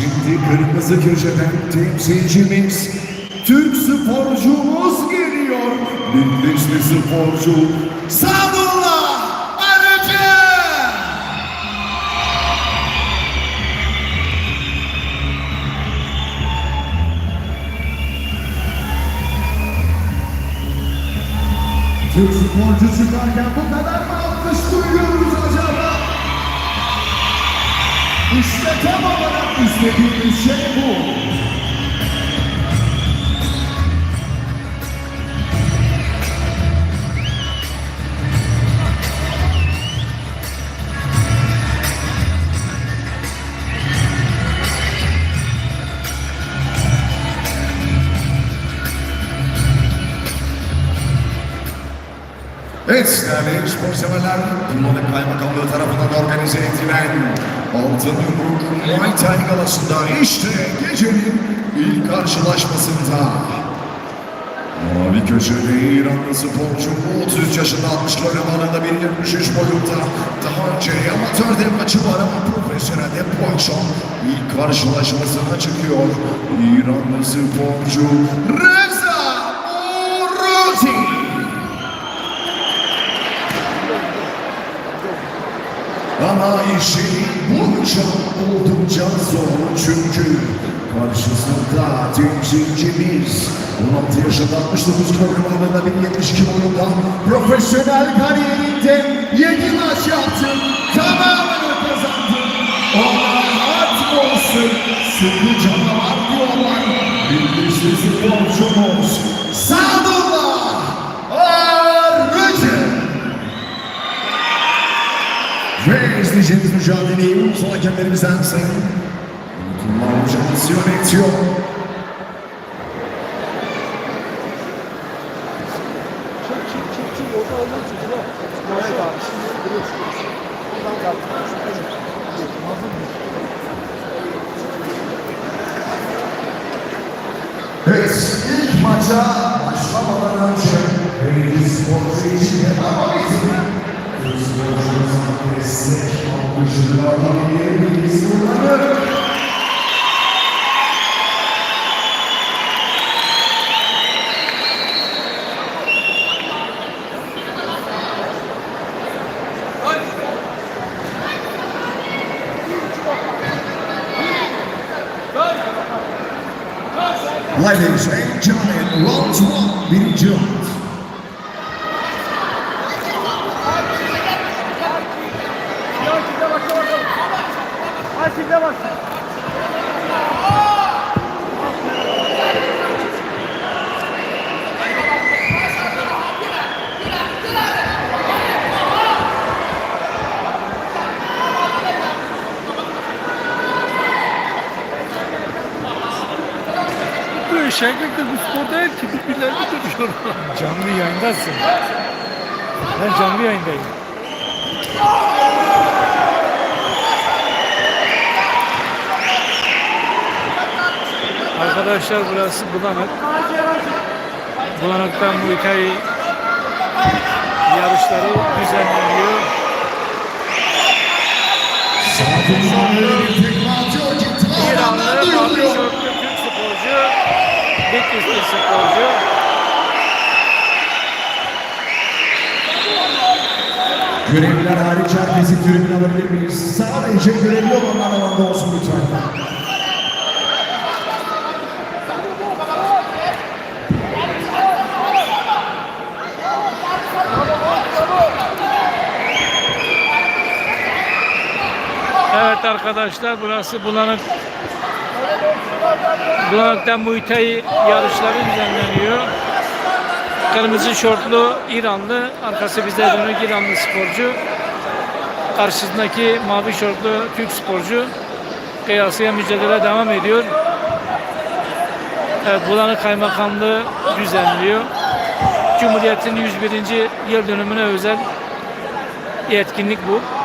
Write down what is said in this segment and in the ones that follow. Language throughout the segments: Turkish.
Şimdi kırmızı köşeden temsilcimiz Türk sporcumuz geliyor. Bitlisli sporcu Sadullah Arıcı. Türk sporcu çıkarken bu kadar mı alkış duyuyoruz İşte tam olarak istediğimiz şey bu. Evet değerli spor severler, Kumbalık Kaymakamlığı tarafından organize edilen Altın Yumruk Muay Thai galasında işte gecenin ilk karşılaşmasında Mavi köşede İranlı sporcu 33 yaşında 60 kilogram ağırlığında 1.73 boyunda daha önce amatörde maçı var ama profesyonelde bu akşam ilk karşılaşmasına çıkıyor. İranlı sporcu Reza Ama işi bu akşam oldukça zor. Çünkü karşısında temsilcimiz 16 yaşında 69 kilogram ağırlığında 1.72 boyunda profesyonel kariyerinde 7 maç yaptı. Tamamını kazandı. Ona at olsun. Sıkı canavar diyorlar. Bilgisi sporcumuz ve izleyeceğimiz mücadeleyi son hakemlerimizden sayın Unutulmaz hocamız yönetiyor. Evet, ilk maça başlamadan önce Belediye Sporcu Ladies and gentlemen, round one, birinci round. Ya kimde başla. Bu bu spor değil ki birbirlerini dövüyor. Canlı yayındasın. Ben canlı yayındayım. Arkadaşlar burası Bulanık. Bulanık'tan Muay Thai yarışları düzenleniyor. Bitlisli sporcu. Görevliler hariç herkesi tribüne alabilir miyiz? Sadece görevli olanlar alanda olsun lütfen. Evet arkadaşlar burası Bulanık. Bulanık'tan Muay Thai yarışları düzenleniyor. Kırmızı şortlu İranlı, arkası bize dönük İranlı sporcu. Karşısındaki mavi şortlu Türk sporcu kıyasıya mücadele devam ediyor. Evet, Bulanık Kaymakamlığı düzenliyor. Cumhuriyet'in 101. yıl dönümüne özel etkinlik bu.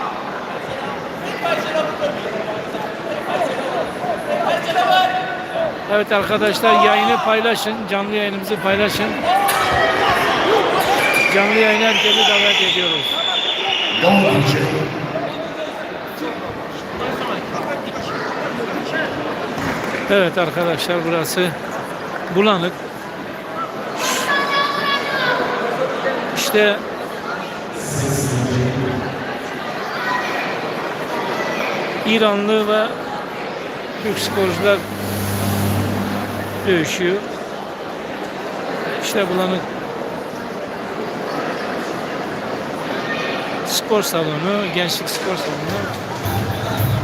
Evet arkadaşlar yayını paylaşın. Canlı yayınımızı paylaşın. Canlı yayına herkesi davet ediyoruz. Evet arkadaşlar burası bulanık. İşte İranlı ve Türk sporcular dövüşüyor. İşte bulanık spor salonu, gençlik spor salonu.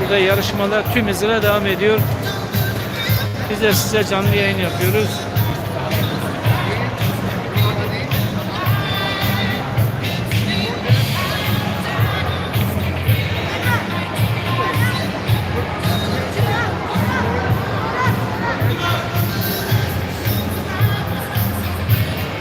Burada yarışmalar tüm hızıyla devam ediyor. Biz de size canlı yayın yapıyoruz.